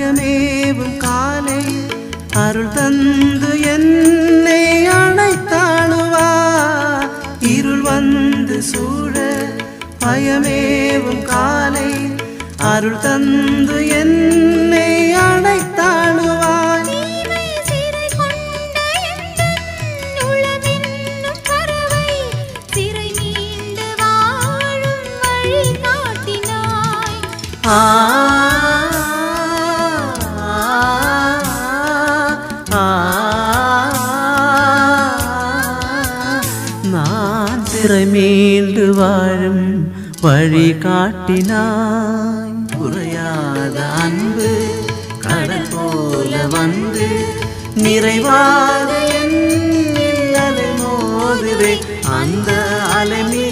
சூழ காலை அருள் தந்து என்னை அணைத்தாழுவா இருள் வந்து சூழ பயமேவும் காலை அருள் தந்து என்னை அணைத்தாளுவாய் தீமை நான் திரை மீண்டு வாழும் வழி காட்டினாய். குறையாத அன்பு கடல் போல வந்து நிறைவாக மோதுவே அந்த அலைமீ